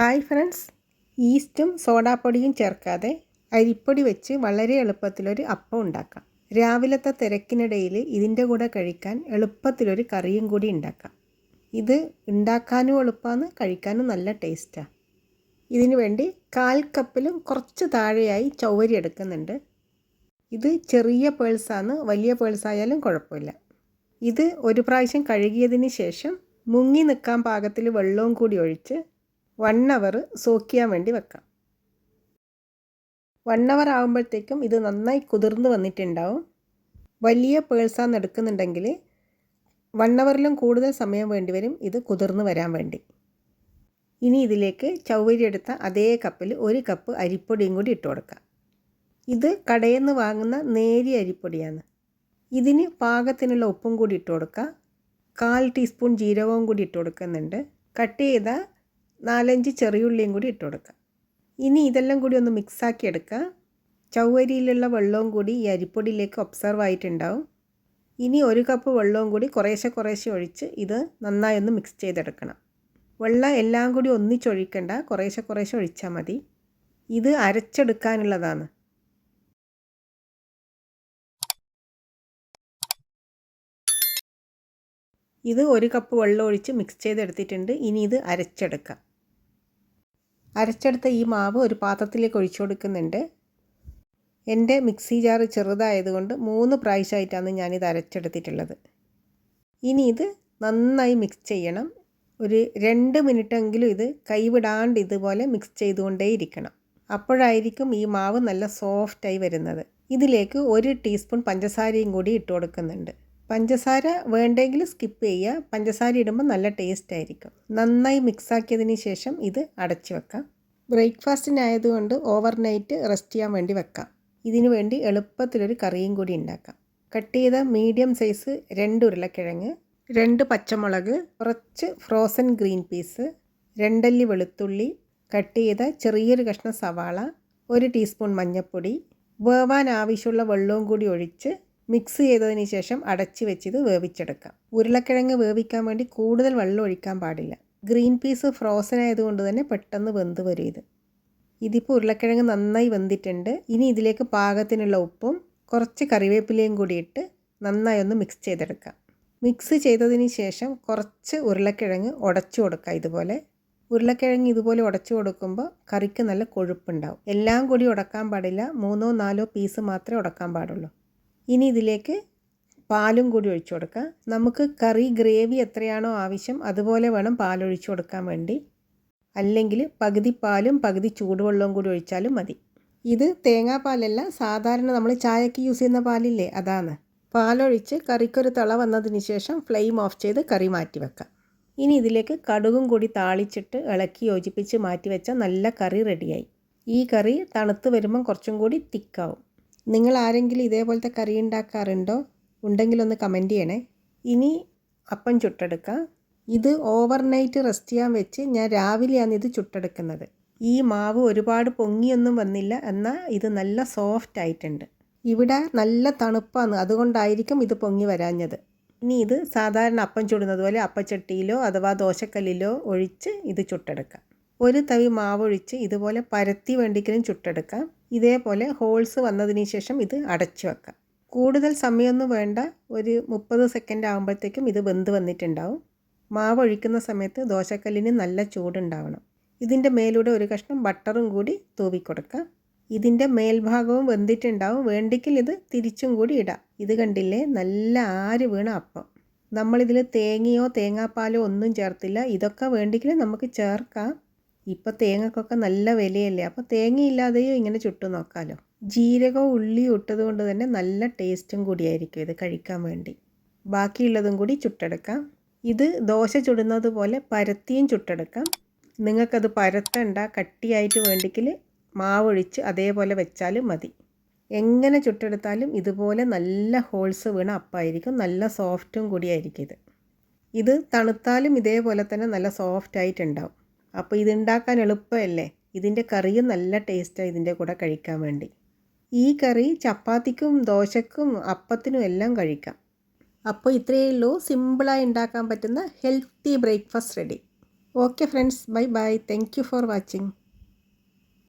Hi friends. ഈസ്റ്റും സോഡാപ്പൊടിയും ചേർക്കാതെ അരിപ്പൊടി വെച്ച് വളരെ എളുപ്പത്തിലൊരു അപ്പം ഉണ്ടാക്കാം. രാവിലത്തെ തിരക്കിനിടയിൽ ഇതിന്റെ കൂടെ കഴിക്കാൻ എളുപ്പത്തിലൊരു കറിയും കൂടി ഉണ്ടാക്കാം. ഇത് ഉണ്ടാക്കാനും എളുപ്പമാണ് കഴിക്കാനും നല്ല ടേസ്റ്റാണ് ഇതിനു വേണ്ടി കാൽ കപ്പിലും കുറച്ച് താഴെയായി ചൗവരി എടുക്കുന്നുണ്ട്. ഇത് ചെറിയ പേഴ്സാണ് വലിയ പേഴ്സായാലും കുഴപ്പമില്ല. ഇത് ഒരു പ്രാവശ്യം കഴുകിയതിന് ശേഷം മുങ്ങി നിൽക്കാൻ പാകത്തിൽ വെള്ളവും കൂടി ഒഴിച്ച് വൺ അവർ സോക്ക് ചെയ്യാൻ വേണ്ടി വെക്കാം. വൺ അവർ ആകുമ്പോഴത്തേക്കും ഇത് നന്നായി കുതിർന്ന് വന്നിട്ടുണ്ടാവും. വലിയ പേഴ്സാന്ന് എടുക്കുന്നുണ്ടെങ്കിൽ വൺ അവറിലും കൂടുതൽ സമയം വേണ്ടി വരും ഇത് കുതിർന്ന് വരാൻ വേണ്ടി. ഇനി ഇതിലേക്ക് ചൗവരി എടുത്ത അതേ കപ്പിൽ ഒരു കപ്പ് അരിപ്പൊടിയും കൂടി ഇട്ട് കൊടുക്കാം. ഇത് കടയിൽ നിന്ന് വാങ്ങുന്ന നേരിയ അരിപ്പൊടിയാണ്. ഇതിന് പാകത്തിനുള്ള ഉപ്പും കൂടി ഇട്ട് കൊടുക്കുക കാൽ ടീസ്പൂൺ ജീരകവും കൂടി ഇട്ട് കൊടുക്കുന്നുണ്ട്. കട്ട് ചെയ്ത നാലഞ്ച് ചെറിയുള്ളിയും കൂടി ഇട്ട് കൊടുക്കുക ഇനി ഇതെല്ലാം കൂടി ഒന്ന് മിക്സാക്കി എടുക്കുക. ചൗവരിയിലുള്ള വെള്ളവും കൂടി ഈ അരിപ്പൊടിയിലേക്ക് ഒബ്സർവ് ആയിട്ടുണ്ടാവും. ഇനി ഒരു കപ്പ് വെള്ളവും കൂടി കുറേശ്ശെ കുറേശ്ശെ ഒഴിച്ച് ഇത് നന്നായി ഒന്ന് മിക്സ് ചെയ്തെടുക്കണം. വെള്ളം എല്ലാം കൂടി ഒന്നിച്ചൊഴിക്കണ്ട കുറേശ്ശെ കുറേശ്ശെ ഒഴിച്ചാൽ മതി. ഇത് അരച്ചെടുക്കാനുള്ളതാണ്. ഇത് ഒരു കപ്പ് വെള്ളം ഒഴിച്ച് മിക്സ് ചെയ്തെടുത്തിട്ടുണ്ട്. ഇനി ഇത് അരച്ചെടുക്കാം. അരച്ചെടുത്ത ഈ മാവ് ഒരു പാത്രത്തിലേക്ക് ഒഴിച്ചു കൊടുക്കുന്നുണ്ട്. എന്റെ മിക്സി ജാർ ചെറുതായതുകൊണ്ട് മൂന്ന് പ്രാവശ്യമായിട്ടാണ് ഞാനിത് അരച്ചെടുത്തിട്ടുള്ളത്. ഇനി ഇത് നന്നായി മിക്സ് ചെയ്യണം. ഒരു രണ്ട് മിനിറ്റെങ്കിലും ഇത് കൈവിടാണ്ട് ഇതുപോലെ മിക്സ് ചെയ്തുകൊണ്ടേയിരിക്കണം അപ്പോഴായിരിക്കും ഈ മാവ് നല്ല സോഫ്റ്റായി വരുന്നത്. ഇതിലേക്ക് ഒരു ടീസ്പൂൺ പഞ്ചസാരയും കൂടി ഇട്ട് കൊടുക്കുന്നുണ്ട്. പഞ്ചസാര വേണ്ടെങ്കിൽ സ്കിപ്പ് ചെയ്യുക. പഞ്ചസാര ഇടുമ്പോൾ നല്ല ടേസ്റ്റ് ആയിരിക്കും. നന്നായി മിക്സാക്കിയതിന് ശേഷം ഇത് അടച്ചു വെക്കാം. ബ്രേക്ക്ഫാസ്റ്റിനായതുകൊണ്ട് ഓവർനൈറ്റ് റെസ്റ്റ് ചെയ്യാൻ വേണ്ടി വെക്കാം. ഇതിനു വേണ്ടി എളുപ്പത്തിലൊരു കറിയും കൂടി ഉണ്ടാക്കാം. കട്ട് ചെയ്ത മീഡിയം സൈസ് രണ്ട് ഉരുളക്കിഴങ്ങ് രണ്ട് പച്ചമുളക് കുറച്ച് ഫ്രോസൺ ഗ്രീൻ പീസ് രണ്ടല്ലി വെളുത്തുള്ളി കട്ട് ചെയ്ത ചെറിയൊരു കഷ്ണം സവാള ഒരു ടീസ്പൂൺ മഞ്ഞൾപ്പൊടി വേവാൻ ആവശ്യമുള്ള വെള്ളവും കൂടി ഒഴിച്ച് മിക്സ് ചെയ്തതിന് ശേഷം അടച്ച് വെച്ചിത് വേവിച്ചെടുക്കാം. ഉരുളക്കിഴങ്ങ് വേവിക്കാൻ വേണ്ടി കൂടുതൽ വെള്ളം ഒഴിക്കാൻ പാടില്ല. ഗ്രീൻ പീസ് ഫ്രോസൺ ആയതുകൊണ്ട് തന്നെ പെട്ടെന്ന് വെന്ത് വരും ഇത്. ഇതിപ്പോൾ ഉരുളക്കിഴങ്ങ് നന്നായി വെന്തിട്ടുണ്ട്. ഇനി ഇതിലേക്ക് പാകത്തിനുള്ള ഉപ്പും കുറച്ച് കറിവേപ്പിലയും കൂടി ഇട്ട് നന്നായി ഒന്ന് മിക്സ് ചെയ്തെടുക്കാം. മിക്സ് ചെയ്തതിന് ശേഷം കുറച്ച് ഉരുളക്കിഴങ്ങ് ഉടച്ചു കൊടുക്കുക ഇതുപോലെ. ഉരുളക്കിഴങ്ങ് ഇതുപോലെ ഉടച്ചു കൊടുക്കുമ്പോൾ കറിക്ക് നല്ല കൊഴുപ്പുണ്ടാവും. എല്ലാം കൂടി ഉടക്കാൻ പാടില്ല. മൂന്നോ നാലോ പീസ് മാത്രമേ ഉടക്കാൻ പാടുള്ളൂ. ഇനി ഇതിലേക്ക് പാലും കൂടി ഒഴിച്ചു കൊടുക്കുക. നമുക്ക് കറി ഗ്രേവി എത്രയാണോ ആവശ്യം അതുപോലെ വേണം പാലൊഴിച്ചു കൊടുക്കാൻ വേണ്ടി. അല്ലെങ്കിൽ പകുതി പാലും പകുതി ചൂടുവെള്ളവും കൂടി ഒഴിച്ചാലും മതി. ഇത് തേങ്ങാപ്പാലല്ല സാധാരണ നമ്മൾ ചായക്ക് യൂസ് ചെയ്യുന്ന പാലില്ലേ അതാണ്. പാലൊഴിച്ച് കറിക്കൊരു തള വന്നതിന് ശേഷം ഫ്ലെയിം ഓഫ് ചെയ്ത് കറി മാറ്റി വെക്കാം ഇനി ഇതിലേക്ക് കടുകും കൂടി താളിച്ചിട്ട് ഇളക്കി യോജിപ്പിച്ച് മാറ്റി വെച്ചാൽ നല്ല കറി റെഡിയായി. ഈ കറി തണുത്ത് വരുമ്പം കുറച്ചും കൂടി തിക്കാവും. നിങ്ങൾ ആരെങ്കിലും ഇതേപോലത്തെ കറി ഉണ്ടാക്കാറുണ്ടോ? ഉണ്ടെങ്കിലൊന്ന് കമന്റ് ചെയ്യണേ. ഇനി അപ്പം ചുട്ടെടുക്കാം. ഇത് ഓവർനൈറ്റ് റെസ്റ്റ് ചെയ്യാൻ വെച്ച് ഞാൻ രാവിലെയാണ് ഇത് ചുട്ടെടുക്കുന്നത്. ഈ മാവ് ഒരുപാട് പൊങ്ങിയൊന്നും വന്നില്ല. എന്നാൽ ഇത് നല്ല സോഫ്റ്റ് ആയിട്ടുണ്ട്. ഇവിടെ നല്ല തണുപ്പാണ്. അതുകൊണ്ടായിരിക്കും ഇത് പൊങ്ങി വരാഞ്ഞത്. ഇനി ഇത് സാധാരണ അപ്പം ചുടുന്നത് പോലെ അപ്പച്ചട്ടിയിലോ അഥവാ ദോശക്കല്ലിലോ ഒഴിച്ച് ഇത് ചുട്ടെടുക്കാം. ഒരു തവി മാവൊഴിച്ച് ഇതുപോലെ പരത്തി വേണ്ടിക്കലും ചുട്ടെടുക്കാം. ഇതേപോലെ ഹോൾസ് വന്നതിന് ശേഷം ഇത് അടച്ചു വെക്കാം. കൂടുതൽ സമയമൊന്നും വേണ്ട. ഒരു മുപ്പത് സെക്കൻഡ് ആകുമ്പോഴത്തേക്കും ഇത് വെന്ത് വന്നിട്ടുണ്ടാവും. മാവ് ഒഴിക്കുന്ന സമയത്ത് ദോശക്കല്ലിന് നല്ല ചൂടുണ്ടാവണം. ഇതിന്റെ മേലൂടെ ഒരു കഷ്ണം ബട്ടറും കൂടി തൂവി കൊടുക്കാം ഇതിന്റെ മേൽഭാഗവും വെന്തിട്ടുണ്ടാവും. വേണ്ടിക്കിൽ ഇത് തിരിച്ചും കൂടി ഇടാം. ഇത് കണ്ടില്ലേ? നല്ല ആര് വീണ അപ്പം. നമ്മളിതിൽ തേങ്ങയോ തേങ്ങാപ്പാലോ ഒന്നും ചേർത്തില്ല. ഇതൊക്കെ വേണ്ടിക്കിൽ നമുക്ക് ചേർക്കാം. ഇപ്പോൾ തേങ്ങക്കൊക്കെ നല്ല വിലയല്ലേ? അപ്പോൾ തേങ്ങയില്ലാതെയോ ഇങ്ങനെ ചുട്ടു നോക്കാമല്ലോ ജീരകവും ഉള്ളിയും ഇട്ടത് കൊണ്ട് തന്നെ നല്ല ടേസ്റ്റും കൂടിയായിരിക്കും ഇത് കഴിക്കാൻ വേണ്ടി. ബാക്കിയുള്ളതും കൂടി ചുട്ടെടുക്കാം. ഇത് ദോശ ചുടുന്നത് പോലെ പരത്തിയും ചുട്ടെടുക്കാം. നിങ്ങൾക്കത് പരത്തണ്ട കട്ടിയായിട്ട് വേണ്ടിക്കിൽ മാവൊഴിച്ച് അതേപോലെ വെച്ചാലും മതി. എങ്ങനെ ചുട്ടെടുത്താലും ഇതുപോലെ നല്ല ഹോൾസ് വീണ അപ്പായിരിക്കും നല്ല സോഫ്റ്റും കൂടിയായിരിക്കും ഇത്. ഇത് തണുത്താലും ഇതേപോലെ തന്നെ നല്ല സോഫ്റ്റ് ആയിട്ടുണ്ടാവും അപ്പോൾ ഇതുണ്ടാക്കാൻ എളുപ്പമല്ലേ? ഇതിന്റെ കറിയും നല്ല ടേസ്റ്റാണ് ഇതിന്റെ കൂടെ കഴിക്കാൻ വേണ്ടി. ഈ കറി ചപ്പാത്തിക്കും ദോശക്കും അപ്പത്തിനും എല്ലാം കഴിക്കാം. അപ്പോൾ ഇത്രയേ ഉള്ളൂ. സിമ്പിളായി ഉണ്ടാക്കാൻ പറ്റുന്ന healthy breakfast ready. Okay friends. Bye bye. Thank for watching.